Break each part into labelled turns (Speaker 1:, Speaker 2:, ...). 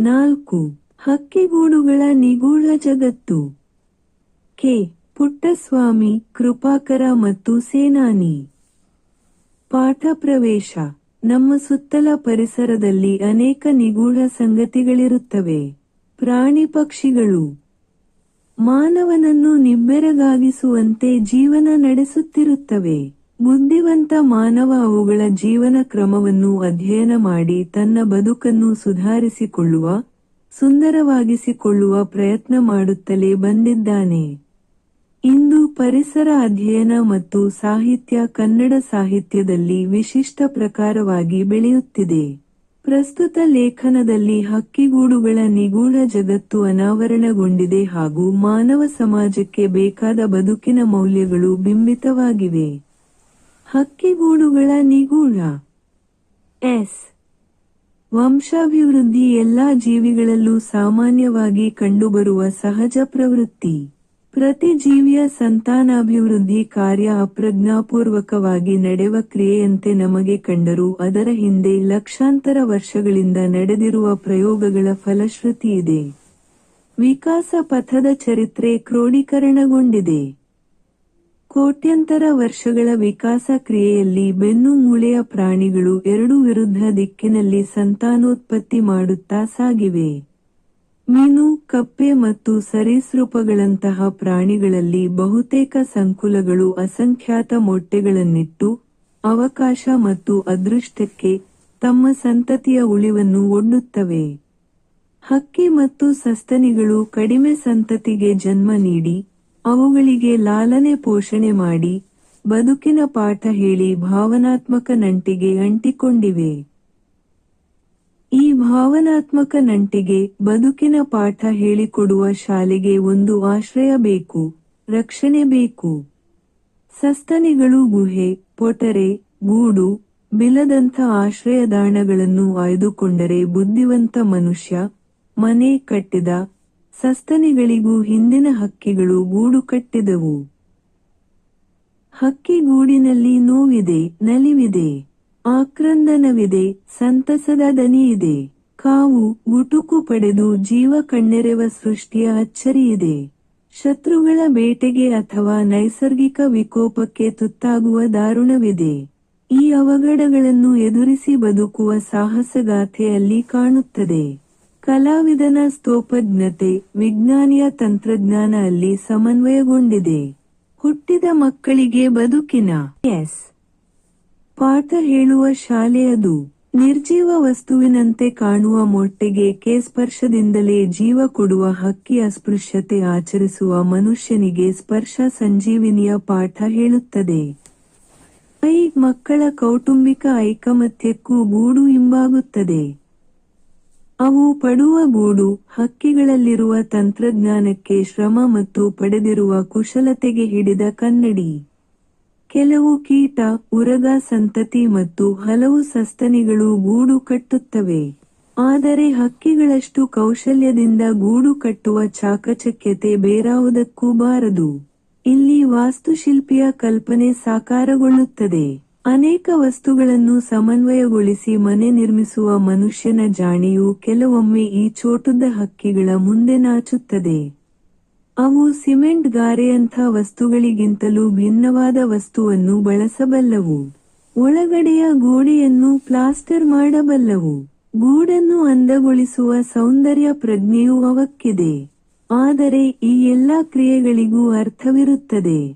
Speaker 1: ನಾಲ್ಕು. ಹಕ್ಕಿಗೂಡುಗಳ ನಿಗೂಢ ಜಗತ್ತು. ಕೆ. ಪುಟ್ಟಸ್ವಾಮಿ, ಕೃಪಾಕರ ಮತ್ತು ಸೇನಾನಿ. ಪಾಠ ಪ್ರವೇಶ. ನಮ್ಮ ಸುತ್ತಲ ಪರಿಸರದಲ್ಲಿ ಅನೇಕ ನಿಗೂಢ ಸಂಗತಿಗಳಿರುತ್ತವೆ. ಪ್ರಾಣಿ ಪಕ್ಷಿಗಳು. ಮಾನವನನ್ನು ನಿಬ್ಬೆರಗಾಗಿಸುವಂತೆ ಜೀವನ ನಡೆಸುತ್ತಿರುತ್ತವೆ. ಬುದ್ಧಿವಂತ ಮಾನವ ಅವುಗಳ ಜೀವನ ಕ್ರಮವನ್ನು ಅಧ್ಯಯನ ಮಾಡಿ ತನ್ನ ಬದುಕನ್ನು ಸುಧಾರಿಸಿಕೊಳ್ಳುವ, ಸುಂದರವಾಗಿಸಿಕೊಳ್ಳುವ ಪ್ರಯತ್ನ ಮಾಡುತ್ತಲೇ ಬಂದಿದ್ದಾನೆ. ಇಂದು ಪರಿಸರ ಅಧ್ಯಯನ ಮತ್ತು ಸಾಹಿತ್ಯ ಕನ್ನಡ ಸಾಹಿತ್ಯದಲ್ಲಿ ವಿಶಿಷ್ಟ ಪ್ರಕಾರವಾಗಿ ಬೆಳೆಯುತ್ತಿದೆ. ಪ್ರಸ್ತುತ ಲೇಖನದಲ್ಲಿ ಹಕ್ಕಿಗೂಡುಗಳ ನಿಗೂಢ ಜಗತ್ತು ಅನಾವರಣಗೊಂಡಿದೆ ಹಾಗೂ ಮಾನವ ಸಮಾಜಕ್ಕೆ ಬೇಕಾದ ಬದುಕಿನ ಮೌಲ್ಯಗಳು ಬಿಂಬಿತವಾಗಿವೆ. ಹಕ್ಕಿಗೂಡುಗಳ ನಿಗೂಢ. ಎಸ್. ವಂಶಾಭಿವೃದ್ಧಿ ಎಲ್ಲಾ ಜೀವಿಗಳಲ್ಲೂ ಸಾಮಾನ್ಯವಾಗಿ ಕಂಡುಬರುವ ಸಹಜ ಪ್ರವೃತ್ತಿ. ಪ್ರತಿ ಜೀವಿಯ ಸಂತಾನಾಭಿವೃದ್ಧಿ ಕಾರ್ಯ ಅಪ್ರಜ್ಞಾಪೂರ್ವಕವಾಗಿ ನಡೆವ ಕ್ರಿಯೆಯಂತೆ ನಮಗೆ ಕಂಡರೂ ಅದರ ಹಿಂದೆ ಲಕ್ಷಾಂತರ ವರ್ಷಗಳಿಂದ ನಡೆದಿರುವ ಪ್ರಯೋಗಗಳ ಫಲಶ್ರುತಿಯಿದೆ ವಿಕಾಸ ಪಥದ ಚರಿತ್ರೆ ಕ್ರೋಢೀಕರಣಗೊಂಡಿದೆ ಕೋಟ್ಯಂತರ ವರ್ಷಗಳ ವಿಕಾಸ ಕ್ರಿಯೆಯಲ್ಲಿ ಬೆನ್ನು ಮೂಳೆಯ ಪ್ರಾಣಿಗಳು ಎರಡು ವಿರುದ್ಧ ದಿಕ್ಕಿನಲ್ಲಿ ಸಂತಾನೋತ್ಪತ್ತಿ ಮಾಡುತ್ತಾ ಸಾಗಿವೆ. ಮೀನು, ಕಪ್ಪೆ ಮತ್ತು ಸರೀಸೃಪಗಳಂತಹ ಪ್ರಾಣಿಗಳಲ್ಲಿ ಬಹುತೇಕ ಸಂಕುಲಗಳು ಅಸಂಖ್ಯಾತ ಮೊಟ್ಟೆಗಳನ್ನಿಟ್ಟು, ಅವಕಾಶ ಮತ್ತು ಅದೃಷ್ಟಕ್ಕೆ ತಮ್ಮ ಸಂತತಿಯ ಉಳಿವನ್ನು ಒಡ್ಡುತ್ತವೆ. ಹಕ್ಕಿ ಮತ್ತು ಸಸ್ತನಿಗಳು ಕಡಿಮೆ ಸಂತತಿಗೆ ಜನ್ಮ ನೀಡಿ ಅವುಗಳಿಗೆ ಲಾಲನೆ ಪೋಷಣೆ ಮಾಡಿ, ಬದುಕಿನ ಪಾಠ ಹೇಳಿ ಭಾವನಾತ್ಮಕ ನಂಟಿಗೆ ಅಂಟಿಕೊಂಡಿವೆ. ಈ ಭಾವನಾತ್ಮಕ ನಂಟಿಗೆ ಬದುಕಿನ ಪಾಠ ಹೇಳಿಕೊಡುವ ಶಾಲೆಗೆ ಒಂದು ಆಶ್ರಯ ಬೇಕು, ರಕ್ಷಣೆ ಬೇಕು. ಸಸ್ತನಿಗಳು ಗುಹೆ, ಪೊಟರೆ, ಗೂಡು, ಬಿಲದಂಥ ಆಶ್ರಯದಾಣಗಳನ್ನು ಆಯ್ದುಕೊಂಡರೆ ಬುದ್ಧಿವಂತ ಮನುಷ್ಯ ಮನೆ ಕಟ್ಟಿದ ಸಸ್ತನಿಗಳಿಗೂ ಹಿಂದಿನ ಹಕ್ಕಿಗಳು ಗೂಡು ಕಟ್ಟಿದವು. ಹಕ್ಕಿ ಗೂಡಿನಲ್ಲಿ ನೋವಿದೆ, ನಲಿವಿದೆ, ಆಕ್ರಂದನವಿದೆ, ಸಂತಸದ ದನಿಯಿದೆ. ಕಾವು ಗುಟುಕು ಪಡೆದು ಜೀವ ಕಣ್ಣೆರೆವ ಸೃಷ್ಟಿಯ ಅಚ್ಚರಿಯಿದೆ. ಶತ್ರುಗಳ ಬೇಟೆಗೆ ಅಥವಾ ನೈಸರ್ಗಿಕ ವಿಕೋಪಕ್ಕೆ ತುತ್ತಾಗುವ ದಾರುಣವಿದೆ. ಈ ಅವಘಡಗಳನ್ನು ಎದುರಿಸಿ ಬದುಕುವ ಸಾಹಸಗಾಥೆಯಲ್ಲಿ ಕಾಣುತ್ತದೆ. ಕಲಾವಿದನ ಸ್ತೋಪಜ್ಞತೆ ವಿಜ್ಞಾನಿಯ ತಂತ್ರಜ್ಞಾನ ಅಲ್ಲಿ ಸಮನ್ವಯಗೊಂಡಿದೆ. ಹುಟ್ಟಿದ ಮಕ್ಕಳಿಗೆ ಬದುಕಿನ ಎಸ್. ಪಾಠ ಹೇಳುವ ಶಾಲೆಯದು ನಿರ್ಜೀವ ವಸ್ತುವಿನಂತೆ ಕಾಣುವ ಮೊಟ್ಟೆಗೆ ಸ್ಪರ್ಶದಿಂದಲೇ ಜೀವ ಕೊಡುವ ಹಕ್ಕಿ ಅಸ್ಪೃಶ್ಯತೆ ಆಚರಿಸುವ ಮನುಷ್ಯನಿಗೆ ಸ್ಪರ್ಶ ಸಂಜೀವಿನಿಯ ಪಾಠ ಹೇಳುತ್ತದೆ. ಐ ಮಕ್ಕಳ ಕೌಟುಂಬಿಕ ಐಕಮತ್ಯಕ್ಕೂ ಗೂಡು ಇಂಬಾಗುತ್ತದೆ ಅವು ಪಡುವ ಗೂಡು ಹಕ್ಕಿಗಳಲ್ಲಿರುವ ತಂತ್ರಜ್ಞಾನಕ್ಕೆ ಶ್ರಮ ಮತ್ತು ಪಡೆದಿರುವ ಕುಶಲತೆಗೆ ಹಿಡಿದ ಕನ್ನಡಿ. ಕೆಲವು ಕೀಟ, ಉರಗ ಸಂತತಿ ಮತ್ತು ಹಲವು ಸಸ್ತನಿಗಳು ಗೂಡು ಕಟ್ಟುತ್ತವೆ. ಆದರೆ ಹಕ್ಕಿಗಳಷ್ಟು ಕೌಶಲ್ಯದಿಂದ ಗೂಡು ಕಟ್ಟುವ ಚಾಕಚಕ್ಯತೆ ಬೇರಾವುದಕ್ಕೂ ಬಾರದು. ಇಲ್ಲಿ ವಾಸ್ತುಶಿಲ್ಪಿಯ ಕಲ್ಪನೆ ಸಾಕಾರಗೊಳ್ಳುತ್ತದೆ. ಅನೇಕ ವಸ್ತುಗಳನ್ನು ಸಮನ್ವಯಗೊಳಿಸಿ ಮನೆ ನಿರ್ಮಿಸುವ ಮನುಷ್ಯನ ಜಾಣಿಯು ಕೆಲವೊಮ್ಮೆ ಈ ಚೋಟುದ್ದ ಹಕ್ಕಿಗಳ ಮುಂದೆ ನಾಚುತ್ತದೆ. ಅವು ಸಿಮೆಂಟ್ ಗಾರೆಯಂಥ ವಸ್ತುಗಳಿಗಿಂತಲೂ ಭಿನ್ನವಾದ ವಸ್ತುವನ್ನು ಬಳಸಬಲ್ಲವು. ಒಳಗಡೆಯ ಗೋಡೆಯನ್ನು ಪ್ಲಾಸ್ಟರ್ ಮಾಡಬಲ್ಲವು. ಗೂಡನ್ನು ಅಂದಗೊಳಿಸುವ ಸೌಂದರ್ಯ ಪ್ರಜ್ಞೆಯು ಅವಕ್ಕಿದೆ. ಆದರೆ ಈ ಎಲ್ಲಾ ಕ್ರಿಯೆಗಳಿಗೂ ಅರ್ಥವಿರುತ್ತದೆ.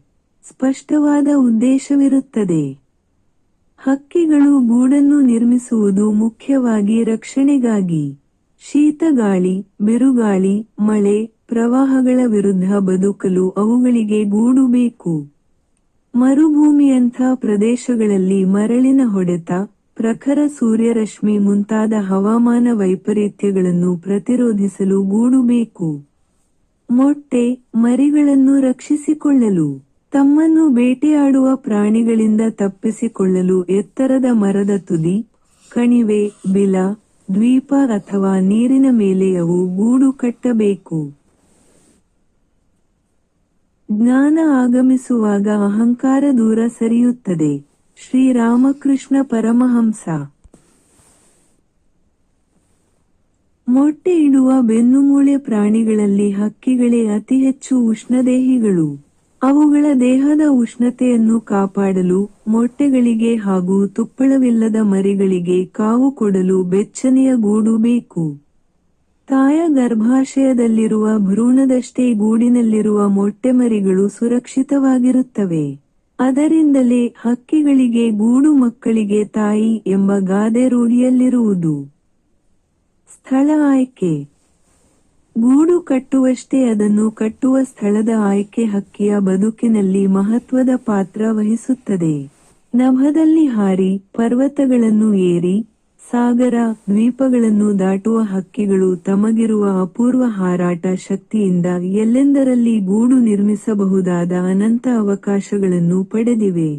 Speaker 1: ಸ್ಪಷ್ಟವಾದ ಉದ್ದೇಶವಿರುತ್ತದೆ. ಹಕ್ಕಿಗಳು ಗೂಡನ್ನು ನಿರ್ಮಿಸುವುದು ಮುಖ್ಯವಾಗಿ ರಕ್ಷಣೆಗಾಗಿ. ಶೀತಗಾಳಿ, ಬಿರುಗಾಳಿ, ಮಳೆ, ಪ್ರವಾಹಗಳ ವಿರುದ್ಧ ಬದುಕಲು ಅವುಗಳಿಗೆ ಗೂಡು ಬೇಕು. ಮರುಭೂಮಿಯಂಥ ಪ್ರದೇಶಗಳಲ್ಲಿ ಮರಳಿನ ಹೊಡೆತ, ಪ್ರಖರ ಸೂರ್ಯರಶ್ಮಿ ಮುಂತಾದ ಹವಾಮಾನ ವೈಪರೀತ್ಯಗಳನ್ನು ಪ್ರತಿರೋಧಿಸಲು ಗೂಡು ಬೇಕು. ಮೊಟ್ಟೆ ಮರಿಗಳನ್ನು ರಕ್ಷಿಸಿಕೊಳ್ಳಲು. ತಮ್ಮನ್ನು ಬೇಟೆಯಾಡುವ ಪ್ರಾಣಿಗಳಿಂದ ತಪ್ಪಿಸಿಕೊಳ್ಳಲು ಎತ್ತರದ ಮರದ ತುದಿ, ಕಣಿವೆ, ಬಿಲ, ದ್ವೀಪ ಅಥವಾ ನೀರಿನ ಮೇಲೆ ಅವು ಗೂಡು ಕಟ್ಟಬೇಕು. ಜ್ಞಾನ ಆಗಮಿಸುವಾಗ ಅಹಂಕಾರ ದೂರ ಸರಿಯುತ್ತದೆ. ಶ್ರೀರಾಮಕೃಷ್ಣ ಪರಮಹಂಸ. ಮೊಟ್ಟೆ ಇಡುವ ಬೆನ್ನುಮೂಳೆ ಪ್ರಾಣಿಗಳಲ್ಲಿ ಹಕ್ಕಿಗಳೇ ಅತಿ ಹೆಚ್ಚು ಉಷ್ಣದೇಹಿಗಳು. ಅವುಗಳ ದೇಹದ ಉಷ್ಣತೆಯನ್ನು ಕಾಪಾಡಲು, ಮೊಟ್ಟೆಗಳಿಗೆ ಹಾಗೂ ತುಪ್ಪಳವಿಲ್ಲದ ಮರಿಗಳಿಗೆ ಕಾವು ಕೊಡಲು ಬೆಚ್ಚನೆಯ ಗೂಡು ಬೇಕು. ತಾಯ ಗರ್ಭಾಶಯದಲ್ಲಿರುವ ಭ್ರೂಣದಷ್ಟೇ ಗೂಡಿನಲ್ಲಿರುವ ಮೊಟ್ಟೆಮರಿಗಳು ಸುರಕ್ಷಿತವಾಗಿರುತ್ತವೆ. ಅದರಿಂದಲೇ ಹಕ್ಕಿಗಳಿಗೆ ಗೂಡು ಮಕ್ಕಳಿಗೆ ತಾಯಿ ಎಂಬ ಗಾದೆ ರೂಢಿಯಲ್ಲಿರುವುದು. ಸ್ಥಳ ಆಯ್ಕೆ. ಗೂಡು ಕಟ್ಟುವಷ್ಟೇ ಅದನ್ನು ಕಟ್ಟುವ ಸ್ಥಳದ ಆಯ್ಕೆ ಹಕ್ಕಿಯ ಬದುಕಿನಲ್ಲಿ ಮಹತ್ವದ ಪಾತ್ರ ವಹಿಸುತ್ತದೆ. ನಭದಲ್ಲಿ ಹಾರಿ, ಪರ್ವತಗಳನ್ನು ಏರಿ, ಸಾಗರ, ದ್ವೀಪಗಳನ್ನು ದಾಟುವ ಹಕ್ಕಿಗಳು ತಮಗಿರುವ ಅಪೂರ್ವ ಹಾರಾಟ ಶಕ್ತಿಯಿಂದ ಎಲ್ಲೆಂದರಲ್ಲಿ ಗೂಡು ನಿರ್ಮಿಸಬಹುದಾದ ಅನಂತ ಅವಕಾಶಗಳನ್ನು ಪಡೆದಿವೆ.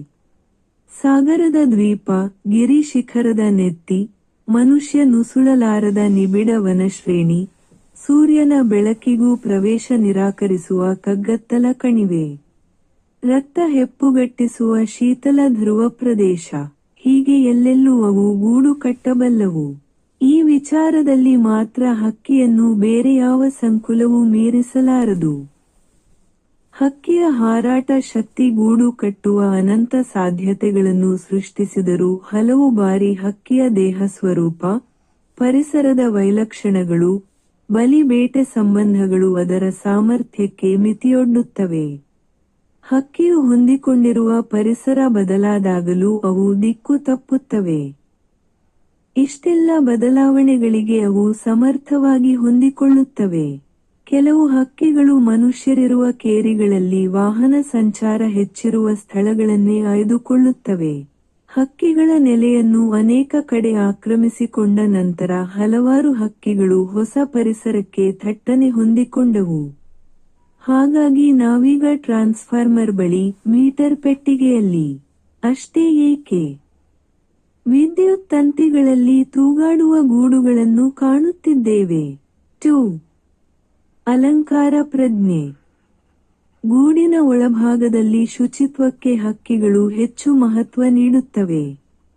Speaker 1: ಸಾಗರದ ದ್ವೀಪ, ಗಿರಿ ಶಿಖರದ ನೆತ್ತಿ, ಮನುಷ್ಯ ನುಸುಳಲಾರದ ನಿಬಿಡ ವನಶ್ರೇಣಿ ಸೂರ್ಯನ ಬೆಳಕಿಗೂ ಪ್ರವೇಶ ನಿರಾಕರಿಸುವ ಕಗ್ಗತ್ತಲ ಕಣಿವೆ. ರಕ್ತ ಹೆಪ್ಪುಗಟ್ಟಿಸುವ ಶೀತಲ ಧ್ರುವ ಪ್ರದೇಶ. ಹೀಗೆ ಎಲ್ಲೆಲ್ಲೂ ಅವು ಗೂಡು ಕಟ್ಟಬಲ್ಲವು. ಈ ವಿಚಾರದಲ್ಲಿ ಮಾತ್ರ ಹಕ್ಕಿಯನ್ನು ಬೇರೆ ಯಾವ ಸಂಕುಲವೂ ಮೀರಿಸಲಾರದು. ಹಕ್ಕಿಯ ಹಾರಾಟ ಶಕ್ತಿ ಗೂಡು ಕಟ್ಟುವ ಅನಂತ ಸಾಧ್ಯತೆಗಳನ್ನು ಸೃಷ್ಟಿಸಿದರೂ ಹಲವು ಬಾರಿ ಹಕ್ಕಿಯ ದೇಹ ಸ್ವರೂಪ, ಪರಿಸರದ ವೈಲಕ್ಷಣಗಳು ಬಲಿ ಬೇಟೆ ಸಂಬಂಧಗಳು ಅದರ ಸಾಮರ್ಥ್ಯಕ್ಕೆ ಮಿತಿಯೊಡ್ಡುತ್ತವೆ. ಹಕ್ಕಿಯು ಹೊಂದಿಕೊಂಡಿರುವ ಪರಿಸರ ಬದಲಾದಾಗಲೂ ಅವು ದಿಕ್ಕು ತಪ್ಪುತ್ತವೆ. ಇಷ್ಟೆಲ್ಲ ಬದಲಾವಣೆಗಳಿಗೆ ಅವು ಸಮರ್ಥವಾಗಿ ಹೊಂದಿಕೊಳ್ಳುತ್ತವೆ. ಕೆಲವು ಹಕ್ಕಿಗಳು ಮನುಷ್ಯರಿರುವ ಕೇರಿಗಳಲ್ಲಿ ವಾಹನ ಸಂಚಾರ ಹೆಚ್ಚಿರುವ ಸ್ಥಳಗಳನ್ನೇ ಆಯ್ದುಕೊಳ್ಳುತ್ತವೆ. ಹಕ್ಕಿಗಳ ನೆಲೆಯನ್ನು ಅನೇಕ ಕಡೆ ಆಕ್ರಮಿಸಿಕೊಂಡ ನಂತರ ಹಲವಾರು ಹಕ್ಕಿಗಳು ಹೊಸ ಪರಿಸರಕ್ಕೆ ಥಟ್ಟನೆ ಹೊಂದಿಕೊಂಡವು. ಹಾಗಾಗಿ ನಾವೀಗ ಟ್ರಾನ್ಸ್ಫಾರ್ಮರ್ ಬಳಿ ಮೀಟರ್ ಪೆಟ್ಟಿಗೆಯಲ್ಲಿ. ಅಷ್ಟೇ ಏಕೆ? ವಿದ್ಯುತ್ ತಂತಿಗಳಲ್ಲಿ ತೂಗಾಡುವ ಗೂಡುಗಳನ್ನು ಕಾಣುತ್ತಿದ್ದೇವೆ. ಟು. ಅಲಂಕಾರ ಪ್ರಜ್ಞೆ. ಗೂಡಿನ ಒಳಭಾಗದಲ್ಲಿ ಶುಚಿತ್ವಕ್ಕೆ ಹಕ್ಕಿಗಳು ಹೆಚ್ಚು ಮಹತ್ವ ನೀಡುತ್ತವೆ.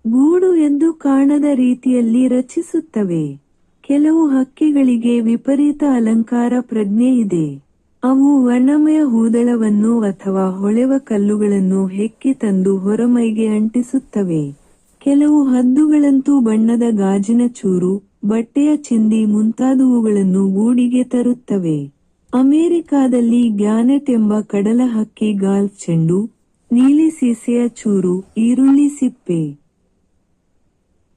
Speaker 1: ಗೂಡು ಎಂದು ಕಾಣದ ರೀತಿಯಲ್ಲಿ ರಚಿಸುತ್ತವೆ. ಕೆಲವು ಹಕ್ಕಿಗಳಿಗೆ ವಿಪರೀತ ಅಲಂಕಾರ ಪ್ರಜ್ಞೆ ಇದೆ. ಅವು ವರ್ಣಮಯ ಹೂದಳವನ್ನು ಅಥವಾ ಹೊಳೆವ ಕಲ್ಲುಗಳನ್ನು ಹೆಕ್ಕಿ ತಂದು ಹೊರಮೈಗೆ ಅಂಟಿಸುತ್ತವೆ. ಕೆಲವು ಹದ್ದುಗಳಂತೂ ಬಣ್ಣದ ಗಾಜಿನ ಚೂರು, ಬಟ್ಟೆಯ ಚಿಂದಿ ಮುಂತಾದವುಗಳನ್ನು ಗೂಡಿಗೆ ತರುತ್ತವೆ. ಅಮೆರಿಕಾದಲ್ಲಿ ಗ್ಯಾನೆಟ್ ಎಂಬ ಕಡಲ ಹಕ್ಕಿ ಗಾಲ್ಫ್ ಚೆಂಡು, ನೀಲಿ ಸೀಸೆಯ ಚೂರು, ಈರುಳ್ಳಿ ಸಿಪ್ಪೆ.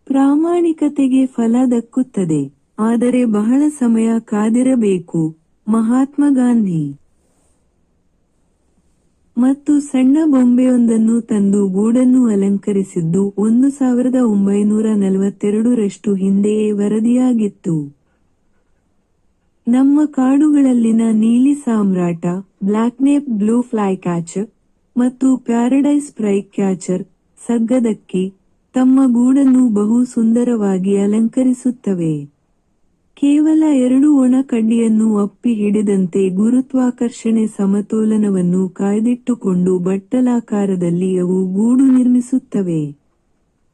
Speaker 1: ಪ್ರಾಮಾಣಿಕತೆಗೆ ಫಲ ದಕ್ಕುತ್ತದೆ, ಆದರೆ ಬಹಳ ಸಮಯ ಕಾದಿರಬೇಕು, ಮಹಾತ್ಮ ಗಾಂಧಿ. ಮತ್ತು ಸಣ್ಣ ಬೊಂಬೆಯೊಂದನ್ನು ತಂದು ಗೂಡನ್ನು ಅಲಂಕರಿಸಿದ್ದು ಒಂದು ಸಾವಿರದ ಒಂಬೈನೂರ ನಲವತ್ತೆರಡರಷ್ಟು ಹಿಂದೆಯೇ ವರದಿಯಾಗಿತ್ತು. ನಮ್ಮ ಕಾಡುಗಳಲ್ಲಿನ ನೀಲಿ ಸಾಮ್ರಾಟ ಬ್ಲ್ಯಾಕ್ನೇಪ್ ಬ್ಲೂ ಫ್ಲೈ ಕ್ಯಾಚರ್ ಮತ್ತು ಪ್ಯಾರಡೈಸ್ ಫ್ರೈ ಕ್ಯಾಚರ್ ಸಗ್ಗದಕ್ಕಿ ತಮ್ಮ ಗೂಡನ್ನು ಬಹು ಸುಂದರವಾಗಿ ಅಲಂಕರಿಸುತ್ತವೆ. ಕೇವಲ ಎರಡು ಒಣ ಕಡ್ಡಿಯನ್ನು ಅಪ್ಪಿ ಹಿಡಿದಂತೆ ಗುರುತ್ವಾಕರ್ಷಣೆ ಸಮತೋಲನವನ್ನು ಕಾಯ್ದಿಟ್ಟುಕೊಂಡು ಬಟ್ಟಲಾಕಾರದಲ್ಲಿ ಅವು ಗೂಡು ನಿರ್ಮಿಸುತ್ತವೆ.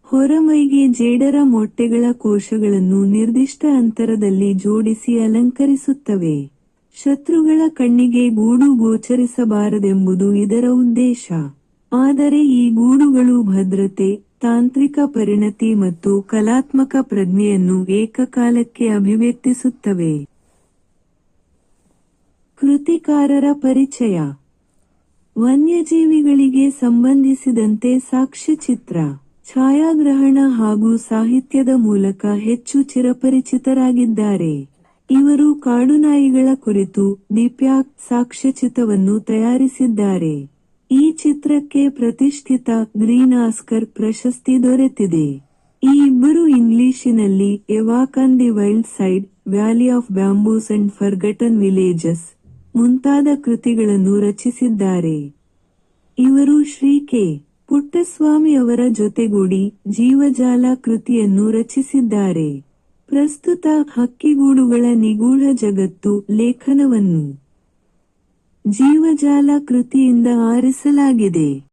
Speaker 1: ಹೊರಮೈಗೆ ಜೇಡರ ಮೊಟ್ಟೆಗಳ ಕೋಶಗಳನ್ನು ನಿರ್ದಿಷ್ಟ ಅಂತರದಲ್ಲಿ ಜೋಡಿಸಿ ಅಲಂಕರಿಸುತ್ತವೆ. ಶತ್ರುಗಳ ಕಣ್ಣಿಗೆ ಗೂಡು ಗೋಚರಿಸಬಾರದೆಂಬುದು ಇದರ ಉದ್ದೇಶ. ಆದರೆ ಈ ಗೂಡುಗಳು ಭದ್ರತೆ, ತಾಂತ್ರಿಕ ಪರಿಣತಿ ಮತ್ತು ಕಲಾತ್ಮಕ ಪ್ರಜ್ಞೆಯನ್ನು ಏಕಕಾಲಕ್ಕೆ ಅಭಿವ್ಯಕ್ತಿಸುತ್ತವೆ. ಕೃತಿಕಾರರ ಪರಿಚಯ. ವನ್ಯಜೀವಿಗಳಿಗೆ ಸಂಬಂಧಿಸಿದಂತೆ ಸಾಕ್ಷ್ಯಚಿತ್ರ. ಛಾಯಾಗ್ರಹಣ ಹಾಗೂ ಸಾಹಿತ್ಯದ ಮೂಲಕ ಹೆಚ್ಚು ಚಿರಪರಿಚಿತರಾಗಿದ್ದಾರೆ. ಇವರು ಕಾಡುನಾಯಿಗಳ ಕುರಿತು ದಿಪ್ಯಾಕ್ ಸಾಕ್ಷ್ಯಚಿತ್ರವನ್ನು ತಯಾರಿಸಿದ್ದಾರೆ. ಈ ಚಿತ್ರಕ್ಕೆ ಪ್ರತಿಷ್ಠಿತ ಗ್ರೀನ್ ಆಸ್ಕರ್ ಪ್ರಶಸ್ತಿ ದೊರೆತಿದೆ. ಈ ಇಬ್ಬರು ಇಂಗ್ಲಿಶಿನಲ್ಲಿ a walk on the wild side, valley of bamboos and forgotten villages ಮುಂತಾದ ಕೃತಿಗಳನ್ನು ರಚಿಸಿದ್ದಾರೆ. ಇವರು ಶ್ರೀ ಕೆ. ಪುಟ್ಟಸ್ವಾಮಿ ಅವರ ಜೊತೆಗೂಡಿ ಜೀವಜಾಲ ಕೃತಿಯನ್ನು ರಚಿಸಿದ್ದಾರೆ. ಪ್ರಸ್ತುತ ಹಕ್ಕಿಗೂಡುಗಳ ನಿಗೂಢ ಜಗತ್ತು ಲೇಖನವನ್ನು ಜೀವಜಾಲ ಕೃತಿಯಿಂದ ಆರಿಸಲಾಗಿದೆ.